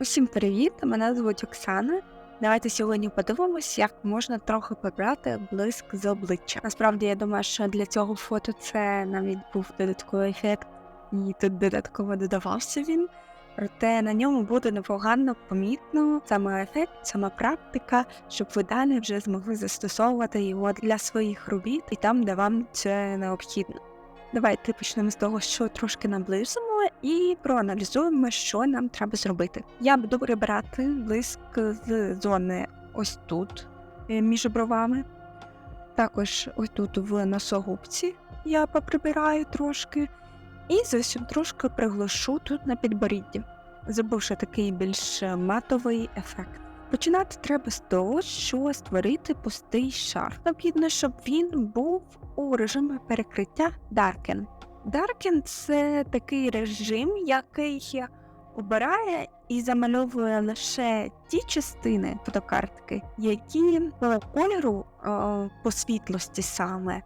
Усім привіт! Мене звуть Оксана. Давайте сьогодні подивимось, як можна трохи побрати блиск з обличчя. Насправді я думаю, що для цього фото це навіть був додатковий ефект, і тут додатково додавався він. Проте на ньому буде непогано помітно саме ефект, сама практика, щоб ви далі вже змогли застосовувати його для своїх робіт і там, де вам це необхідно. Давайте почнемо з того, що трошки наблизимо, і проаналізуємо, що нам треба зробити. Я буду прибирати блиск з зони ось тут, е, між бровами. Також ось тут в носогубці я поприбираю трошки. І зовсім трошки приглушу тут на підборідді, зробивши такий більш матовий ефект. Починати треба з того, що створити пустий шар. Необхідно, щоб він був у режимі перекриття Darken. Darken – це такий режим, який обирає і замальовує лише ті частини фотокартки, які по кольору по світлості саме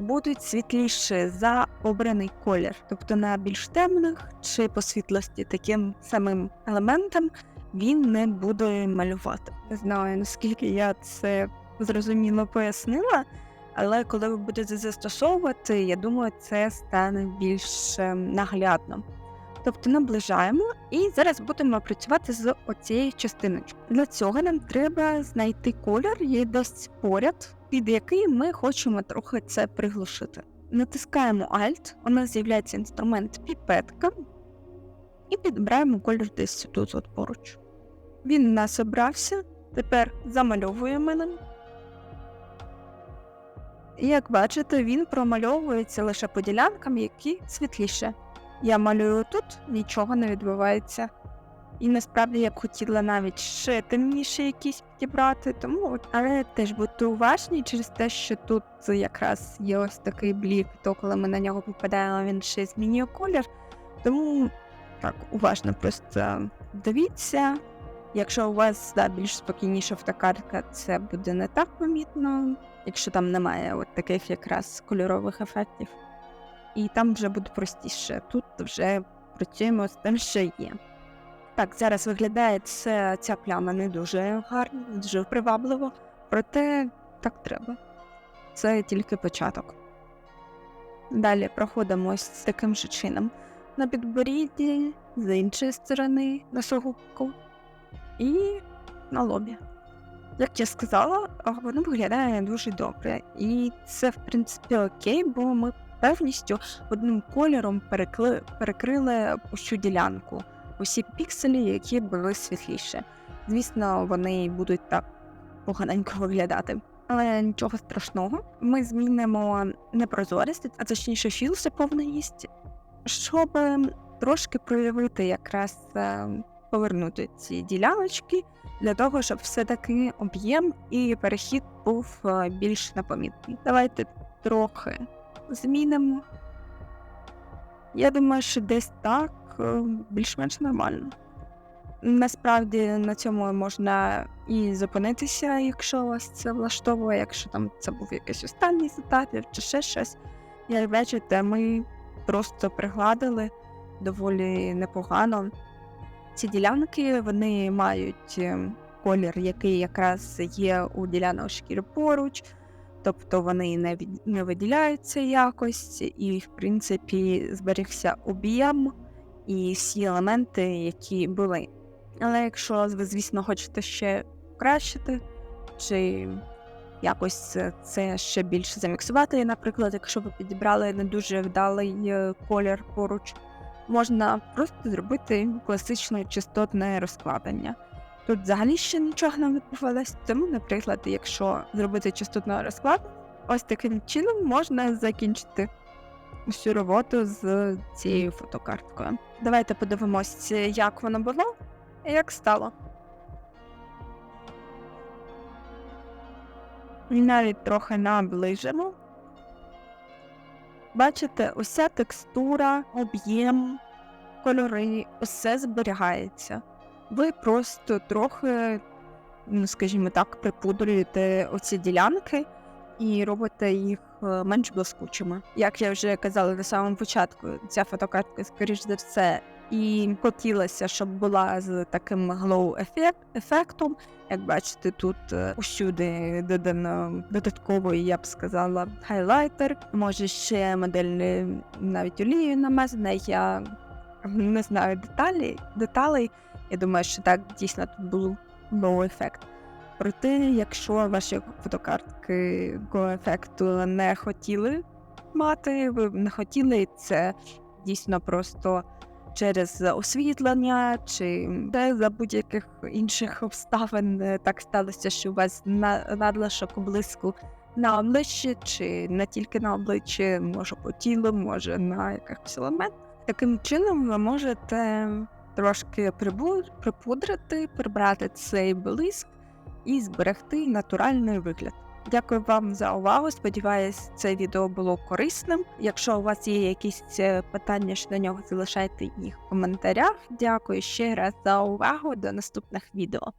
будуть світліші за обраний колір, тобто на більш темних чи по світлості таким самим елементам він не буде малювати. Не знаю наскільки я це зрозуміло пояснила. Але коли ви будете застосовувати, я думаю, це стане більш ем, наглядно. Тобто наближаємо і зараз будемо працювати з оцією частиночкою. Для цього нам треба знайти колір, є досить поряд, під який ми хочемо трохи це приглушити. Натискаємо Alt, у нас з'являється інструмент піпетка, і підбираємо колір десь тут от поруч. Він у нас обрався. Тепер замальовуємо ним. І як бачите, він промальовується лише по ділянкам, які світліше. Я малюю тут, нічого не відбувається. І насправді я б хотіла навіть ще темніше якісь підібрати, тому але теж будьте уважні через те, що тут якраз є ось такий блік, то коли ми на нього попадаємо, він ще змінює колір. Тому так, уважно просто дивіться. Якщо у вас да, більш спокійніша фотокартка, це буде не так помітно якщо там немає от таких якраз кольорових ефектів. І там вже буде простіше. Тут вже працюємо з тим, що є. Так, зараз виглядає це, ця пляма не дуже гарно, не дуже привабливо, проте так треба. Це тільки початок. Далі проходимо ось таким же чином на підборідді, з іншої сторони на согубку і на лобі. Як я сказала, воно виглядає дуже добре. І це, в принципі, окей, бо ми певністю одним кольором перекли, перекрили усю ділянку, усі пікселі, які були світліше. Звісно, вони будуть так поганенько виглядати. Але нічого страшного, ми змінимо непрозорість, а точніше філ заповненість, щоб трошки проявити якраз е, повернути ці діляночки для того, щоб все-таки об'єм і перехід був е, більш непомітний. Давайте трохи змінимо. Я думаю, що десь так е, більш-менш нормально. Насправді на цьому можна і зупинитися, якщо вас це влаштовує, якщо там це був якийсь останній з чи ще щось. Як бачите, ми просто пригладили доволі непогано. Ці ділянки вони мають ем, колір, який якраз є у ділянок шкіри поруч, тобто вони не від... не виділяються якось, і, в принципі, зберігся об'єм і всі елементи, які були. Але якщо ви, звісно, хочете ще покращити, чи якось це ще більше заміксувати, наприклад, якщо ви підібрали не дуже вдалий е, колір поруч можна просто зробити класичне частотне розкладення. Тут взагалі ще нічого не відбувалося, тому, наприклад, якщо зробити частотне розкладення, ось таким чином можна закінчити всю роботу з цією фотокарткою. Давайте подивимось, як воно було і як стало. І навіть трохи наближимо. Бачите, уся текстура, об'єм, кольори, усе зберігається. Ви просто трохи, ну скажімо так, припудрюєте оці ділянки і робите їх е, менш блискучими. Як я вже казала на самому початку, ця фотокартка, скоріш за все, І хотілося, щоб була з таким glow ефект, ефектом. Як бачите, тут е, усюди додано додатковий, я б сказала, хайлайтер. Може, ще модель навіть олією намазана. Я не знаю деталі, деталей. Я думаю, що так дійсно тут був glow ефект. Проте, якщо ваші фотокартки go ефекту не хотіли мати, ви не хотіли це дійсно просто через освітлення чи де за будь-яких інших обставин е, так сталося, що у вас на- надлишок блиску на обличчі, чи не тільки на обличчі, може по тілу, може на якихось елементах. Таким чином ви можете трошки припудрити, прибрати цей блиск і зберегти натуральний вигляд. Дякую вам за увагу. Сподіваюсь, це відео було корисним. Якщо у вас є якісь е, питання щодо нього, залишайте їх в коментарях. Дякую ще раз за увагу. До наступних відео.